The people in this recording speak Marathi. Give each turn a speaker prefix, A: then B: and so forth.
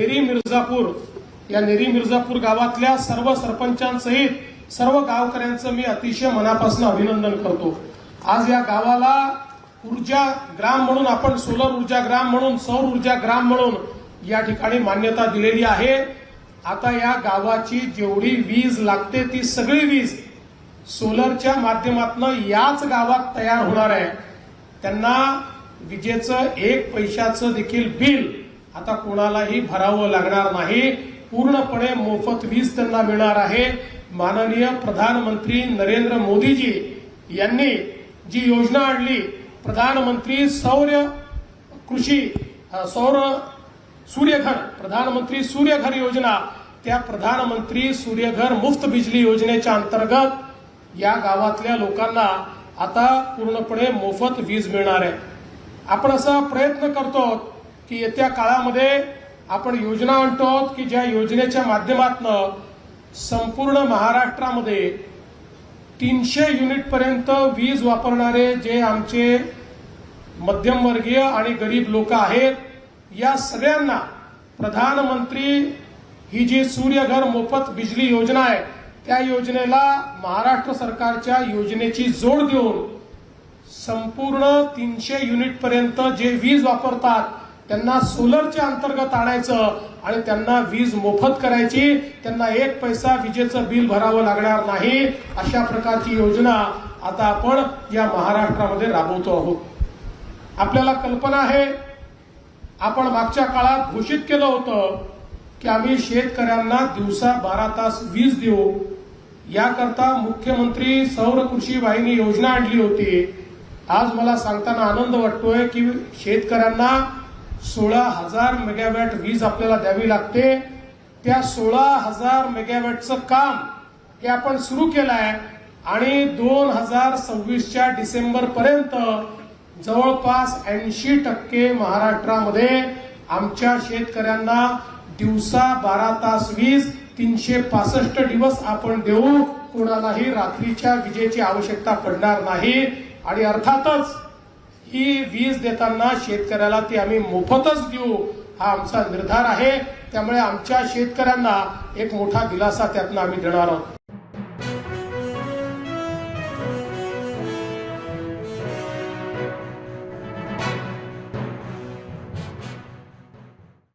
A: नेरी मिर्झापूर या नेरी मिर्झापूर गावातल्या सर्व सरपंचांसहित सर्व गावकऱ्यांचं मी अतिशय मनापासून अभिनंदन करतो. आज या गावाला ऊर्जा ग्राम म्हणून आपण सोलर ऊर्जा ग्राम म्हणून सौर ऊर्जा ग्राम म्हणून या ठिकाणी मान्यता दिलेली आहे. आता या गावाची जेवढी वीज लागते ती सगळी वीज सोलरच्या माध्यमातून याच गावात तयार होणार आहे. त्यांना विजेचं एक पैशाचं देखील बिल आता कोणालाही भरावं लागणार नाही. पूर्णपणे मोफत वीज त्यांना मिळणार आहे. माननीय प्रधानमंत्री नरेंद्र मोदीजी यांनी जी योजना आणली प्रधानमंत्री सौर्य कृषी सौर सूर्यघर प्रधानमंत्री सूर्यघर योजना त्या प्रधानमंत्री सूर्यघर मुफ्त बिजली योजनेच्या अंतर्गत या गावातल्या लोकांना आता पूर्णपणे मोफत वीज मिळणार आहे. आपण असा प्रयत्न करतो की येत्या काळामध्ये आपण योजना आणतो की ज्या योजनेच्या माध्यमातून संपूर्ण महाराष्ट्रामध्ये तीनशे युनिटपर्यंत वीज वापरणारे जे आमचे मध्यमवर्गीय आणि गरीब लोक आहेत या सगळ्यांना प्रधानमंत्री ही जी सूर्यघर मोफत बिजली योजना आहे त्या योजनेला महाराष्ट्र सरकारच्या योजनेची जोड देऊन संपूर्ण तीनशे युनिटपर्यंत जे वीज वापरतात त्यांना सोलरच्या अंतर्गत आणायचं आणि त्यांना वीज मोफत करायची. त्यांना एक पैसा विजेचं बिल भरावं लागणार नाही अशा प्रकारची योजना आता आपण या महाराष्ट्रामध्ये राबवतो आहोत. आपल्याला कल्पना आहे आपण मागच्या काळात घोषित केलं होतं की आम्ही शेतकऱ्यांना दिवसा बारा तास वीज देऊ. याकरता मुख्यमंत्री सौर कृषी वाहिनी योजना आणली होती. आज मला सांगताना आनंद वाटतोय की शेतकऱ्यांना सोळा हजार मेगावॅट वीज आपल्याला द्यावी लागते. त्या सोळा हजार मेगावॅटचं काम हे आपण सुरू केलं आहे आणि दोन हजार सव्वीसच्या डिसेंबरपर्यंत जवळपास ऐंशी टक्के महाराष्ट्रामध्ये आमच्या शेतकऱ्यांना दिवसा बारा तास वीज तीनशे पासष्ट दिवस आपण देऊ. कोणालाही रात्रीच्या विजेची आवश्यकता पडणार नाही. आणि अर्थातच ही वीज देताना शेतकऱ्याला ती आम्ही मोफतच देऊ हा आमचा निर्धार आहे. त्यामुळे आमच्या शेतकऱ्यांना एक मोठा दिलासा त्यातनं आम्ही देणार आहोत.